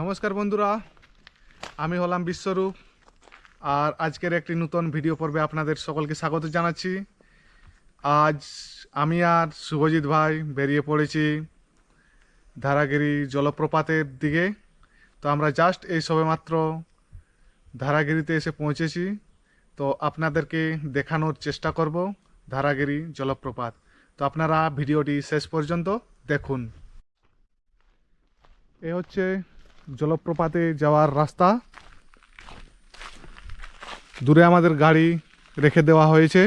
নমস্কার বন্ধুরা, আমি হলাম বিশ্বরূপ, আর আজকের একটি নতুন ভিডিও পর্বে আপনাদের সকলকে স্বাগত জানাচ্ছি। আজ আমি আর শুভজিৎ ভাই বেরিয়ে পড়েছি ধারাগিরি জলপ্রপাতের দিকে। তো আমরা জাস্ট এই সবেমাত্র ধারাগিরিতে এসে পৌঁছেছি। তো আপনাদেরকে দেখানোর চেষ্টা করব ধারাগিরি জলপ্রপাত। তো আপনারা ভিডিওটি শেষ পর্যন্ত দেখুন। এ হচ্ছে জলপ্রপাতে যাওয়ার রাস্তা। দূরে আমাদের গাড়ি রেখে দেওয়া হয়েছে।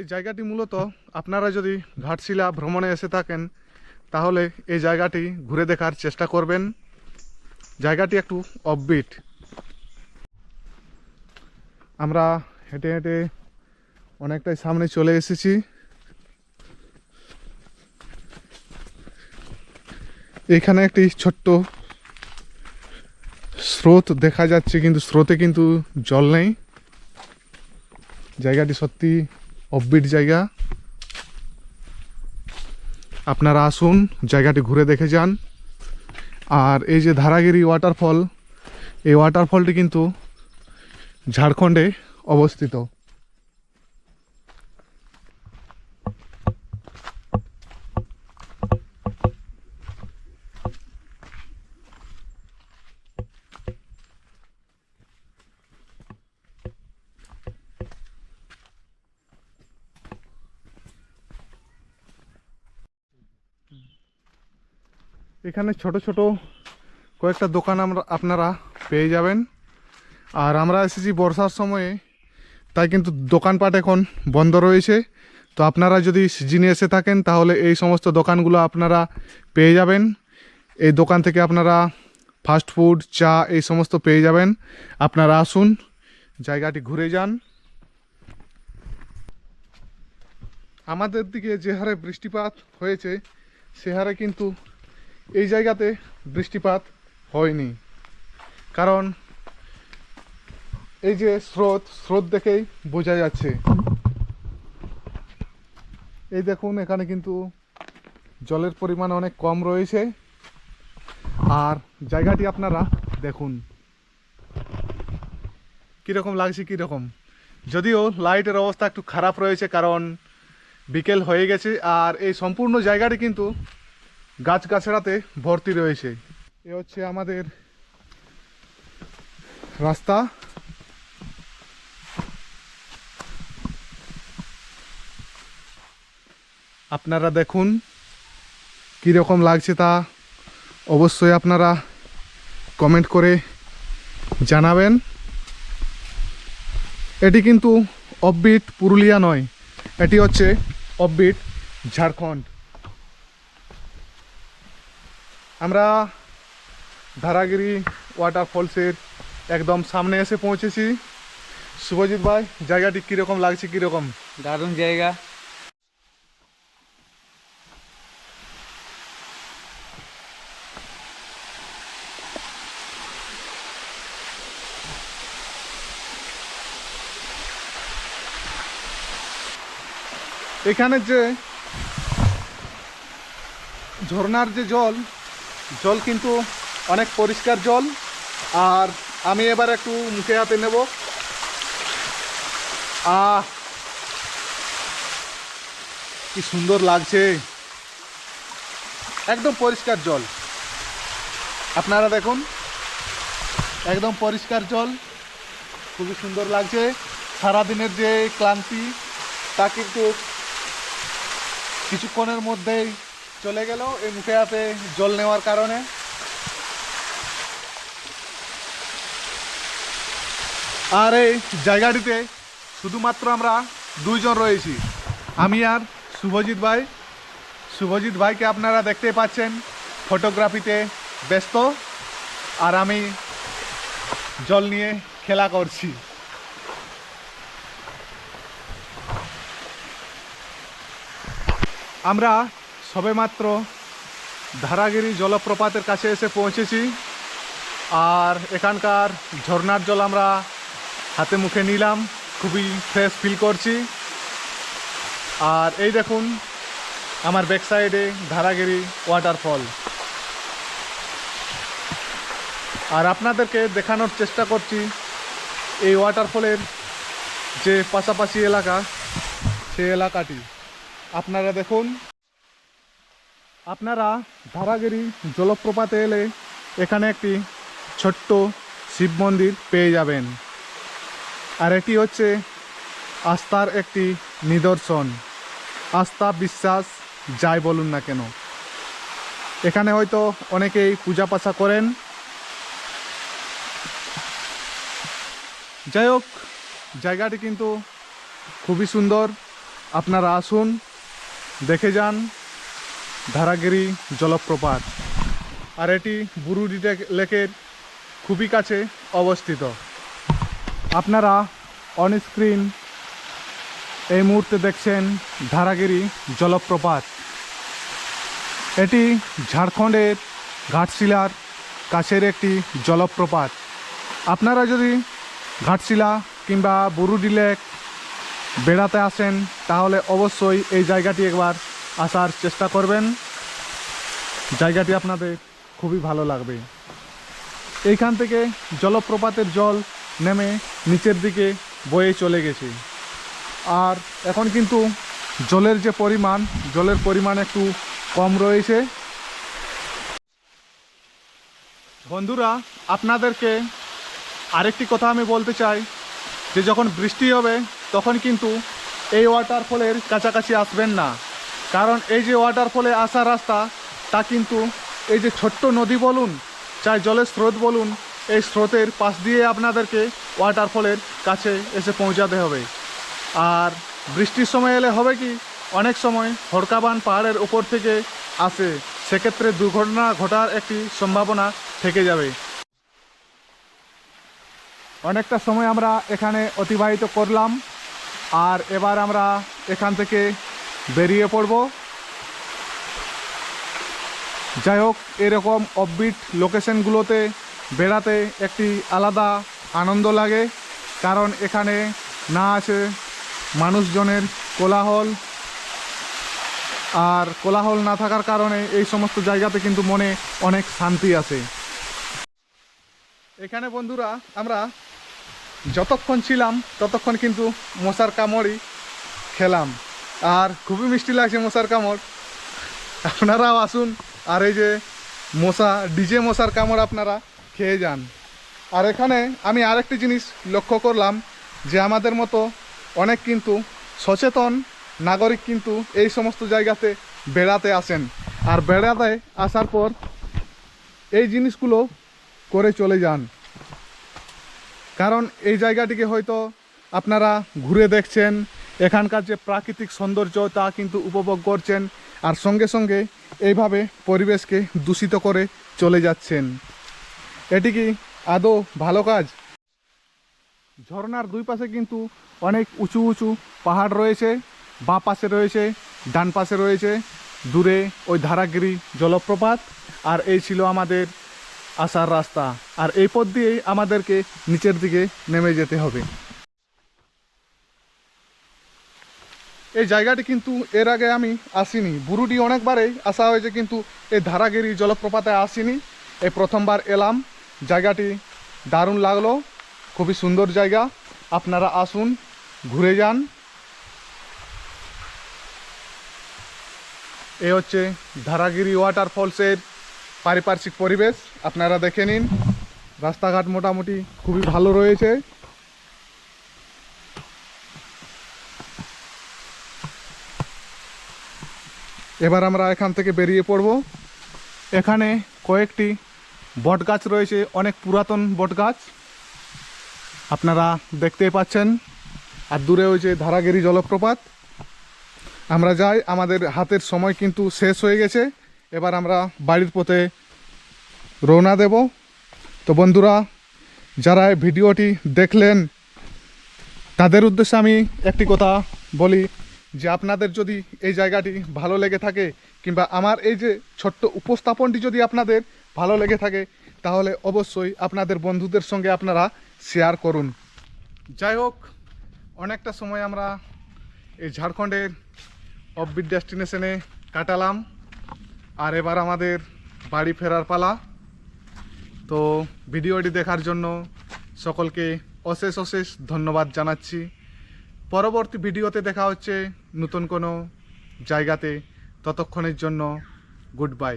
এই জায়গাটি মূলত আপনারা যদি ঘাটশিলা ভ্রমণে এসে থাকেন, তাহলে এই জায়গাটি ঘুরে দেখার চেষ্টা করবেন। জায়গাটি একটু অফবিট আমরা হেঁটে হেঁটে অনেকটাই সামনে চলে এসেছি। এখানে একটি ছোট্ট স্রোত দেখা যাচ্ছে, কিন্তু স্রোতে কিন্তু জল নেই। জায়গাটি সত্যি অফবিট জায়গা। আপনারা আসুন, জায়গাটি ঘুরে দেখে যান। আর এই যে ধারাগিরি ওয়াটারফল এই ওয়াটারফলটি কিন্তু ঝাড়খণ্ডে অবস্থিত। এখানে ছোট ছোট কয়েকটা দোকান আমরা আপনারা পেয়ে যাবেন। আর আমরা এসেছি বর্ষার সময়ে, তাই কিন্তু দোকানপাট এখন বন্ধ রয়েছে। তো আপনারা যদি সিজনে এসে থাকেন, তাহলে এই সমস্ত দোকানগুলো আপনারা পেয়ে যাবেন। এই দোকান থেকে আপনারা ফাস্ট ফুড, চা, এই সমস্ত পেয়ে যাবেন। আপনারা আসুন, জায়গাটি ঘুরে যান। আমাদের দিকে যে হারে বৃষ্টিপাত হয়েছে, সে হারে কিন্তু এই জায়গাতে বৃষ্টিপাত হয়নি। কারণ এই যে স্রোত স্রোত দেখেই বোঝা যাচ্ছে। এই দেখুন, এখানে কিন্তু জলের পরিমাণ অনেক কম রয়েছে। আর জায়গাটি আপনারা দেখুন। কীরকম লাগছে, কীরকম? যদিও লাইটের অবস্থা একটু খারাপ রয়েছে, কারণ বিকেল হয়ে গেছে, আর এই সম্পূর্ণ জায়গাটি কিন্তু গাছগাছড়াতে ভর্তি রয়েছে। এ হচ্ছে আমাদের রাস্তা। আপনারা দেখুন কীরকম লাগছে তা অবশ্যই আপনারা কমেন্ট করে জানাবেন। এটি কিন্তু অফবিট পুরুলিয়া নয়, এটি হচ্ছে অফবিট ঝাড়খণ্ড। আমরা ধারাগিরি ওয়াটারফলসের একদম সামনে এসে পৌঁছেছি। শুভজিৎ ভাই জায়গাটি কীরকম লাগছে কীরকম? দারুণ জায়গা। এখানে যে ঝর্ণার যে জল জল কিন্তু অনেক পরিষ্কার জল, আর আমি এবার একটু মুখে হাতে নেব। আহ, কি সুন্দর লাগছে। একদম পরিষ্কার জল। আপনারা দেখুন, একদম পরিষ্কার জল। খুবই সুন্দর লাগছে। সারাদিনের যে ক্লান্তি তা কিন্তু কিছুক্ষণের মধ্যেই চলে গেল, এই মুখে হাতে জল নেওয়ার কারণে। আর এই জায়গাটিতে শুধুমাত্র আমরা দুইজন রয়েছি, আমি আর শুভজিৎ ভাই। শুভজিৎ ভাইকে আপনারা দেখতে পাচ্ছেন, ফটোগ্রাফিতে ব্যস্ত, আর আমি জল নিয়ে খেলা করছি। আমরা সবেমাত্র ধারাগিরি জলপ্রপাতের কাছে এসে পৌঁছেছি আর এখানকার ঝর্ণার জল আমরা হাতে মুখে নিলাম, খুবই ফ্রেশ ফিল করছি। আর এই দেখুন, আমার ব্যাক সাইডে ধারাগিরি ওয়াটারফল আর আপনাদেরকে দেখানোর চেষ্টা করছি, এই ওয়াটারফলের যে পাশাপাশি এলাকা, সেই এলাকাটি। আপনারা দেখুন আপনারা ধারাগিরি জলপ্রপাতে এলে এখানে একটি ছোট্ট শিব মন্দির পেয়ে যাবেন। আর এটি হচ্ছে আস্থার একটি নিদর্শন। আস্থা বিশ্বাস যাই বলুন না কেন। এখানে হয়তো অনেকেই পূজা পাশা করেন। যাই হোক, জায়গাটি কিন্তু খুবই সুন্দর। আপনারা আসুন, দেখে যান। ধারাগিরি জলপ্রপাত, আর এটি বুরুডি লেকের খুবই কাছে অবস্থিত। আপনারা অন স্ক্রিন এই মুহূর্তে দেখছেন ধারাগিরি জলপ্রপাত। এটি ঝাড়খণ্ডের ঘাটশিলার কাছের একটি জলপ্রপাত। আপনারা যদি ঘাটশিলা কিংবা বুরুডি লেক বেড়াতে আসেন, তাহলে অবশ্যই এই জায়গাটি একবার আসার চেষ্টা করবেন। জায়গাটি আপনাদের খুবই ভালো লাগবে। এইখান থেকে জলপ্রপাতের জল নেমে নিচের দিকে বয়ে চলে গেছে। আর এখন কিন্তু জলের যে পরিমাণ, জলের পরিমাণ একটু কম রয়েছে। বন্ধুরা, আপনাদেরকে আরেকটি কথা আমি বলতে চাই, যে যখন বৃষ্টি হবে, তখন কিন্তু এই ওয়াটারফলের কাছাকাছি আসবেন না। কারণ এই যে ওয়াটারফলে আসার রাস্তা, তা কিন্তু এই যে ছোট্ট নদী বলুন, চাই জলের স্রোত বলুন, এই স্রোতের পাশ দিয়ে আপনাদেরকে ওয়াটারফলের কাছে এসে পৌঁছাতে হবে। আর বৃষ্টির সময় এলে হবে কি, অনেক সময় হরকাবান পাহাড়ের ওপর থেকে আসে। সেক্ষেত্রে দুর্ঘটনা ঘটার একটি সম্ভাবনা থেকে যাবে। অনেকটা সময় আমরা এখানে অতিবাহিত করলাম। আর এবার আমরা এখান থেকে বেরিয়ে পড়ব। যাই হোক এরকম অফবিট লোকেশনগুলোতে বেড়াতে একটি আলাদা আনন্দ লাগে, কারণ এখানে না আছে মানুষজনের কোলাহল। আর কোলাহল না থাকার কারণে এই সমস্ত জায়গাতে কিন্তু মনে অনেক শান্তি আছে। এখানে বন্ধুরা, আমরা যতক্ষণ ছিলাম, ততক্ষণ কিন্তু মশার কামড়ই খেলাম। আর খুবই মিষ্টি লাগছে মশার কামড়। আপনারাও আসুন, আর এই যে মশা, ডিজে মশার কামড় আপনারা খেয়ে যান। আর এখানে আমি আরেকটি জিনিস লক্ষ্য করলাম, যে আমাদের মতো অনেক কিন্তু সচেতন নাগরিক কিন্তু এই সমস্ত জায়গাতে বেড়াতে আসেন। আর বেড়াতে আসার পর এই জিনিসগুলো করে চলে যান। কারণ এই জায়গাটিকে হয়তো আপনারা ঘুরে দেখছেন এখানকার যে প্রাকৃতিক সৌন্দর্য, তা কিন্তু উপভোগ করছেন আর সঙ্গে সঙ্গে এইভাবে পরিবেশকে দূষিত করে চলে যাচ্ছেন। এটি কি আদৌ ভালো কাজ? ঝর্নার দুই পাশে কিন্তু অনেক উঁচু উঁচু পাহাড় রয়েছে। বাঁ পাশে রয়েছে, ডান পাশে রয়েছে, দূরে ওই ধারাগিরি জলপ্রপাত, আর এই ছিল আমাদের আসার রাস্তা। আর এই পথ দিয়েই আমাদেরকে নিচের দিকে নেমে যেতে হবে। এই জায়গাটি কিন্তু এর আগে আমি আসিনি। বুরুডি অনেকবারই আসা হয়েছে, কিন্তু এই ধারাগিরি জলপ্রপাতে আসিনি। এই প্রথমবার এলাম। জায়গাটি দারুণ লাগল। খুবই সুন্দর জায়গা। আপনারা আসুন, ঘুরে যান। এ হচ্ছে ধারাগিরি ওয়াটারফলসের পারিপার্শ্বিক পরিবেশ। আপনারা দেখে নিন। রাস্তাঘাট মোটামুটি খুবই ভালো রয়েছে। এবার আমরা এখান থেকে বেরিয়ে পড়ব। এখানে কয়েকটি বট গাছ রয়েছে, অনেক পুরাতন বট গাছ আপনারা দেখতেই পাচ্ছেন, আর দূরে ওই যে ধারাগিরি জলপ্রপাত। আমরা যাই, আমাদের হাতের সময় কিন্তু শেষ হয়ে গেছে। এবার আমরা বাড়ির পথে রওনা দেব। তো বন্ধুরা, যারা ভিডিওটি দেখলেন, তাদের উদ্দেশ্যে আমি একটি কথা বলি। যে আপনাদের যদি এই জায়গাটি ভালো লেগে থাকে কিংবা আমার এই যে ছোট্ট উপস্থাপনটি যদি আপনাদের ভালো লেগে থাকে, তাহলে অবশ্যই আপনাদের বন্ধুদের সঙ্গে আপনারা শেয়ার করুন। যাই হোক, অনেকটা সময় আমরা এই ঝাড়খণ্ডের অফবিট ডেস্টিনেশনে কাটালাম, আর এবার আমাদের বাড়ি ফেরার পালা। তো ভিডিওটি দেখার জন্য সকলকে অশেষ অশেষ ধন্যবাদ জানাচ্ছি। পরবর্তী ভিডিওতে দেখা হচ্ছে নতুন কোনো জায়গাতে। ততক্ষণের জন্য গুড বাই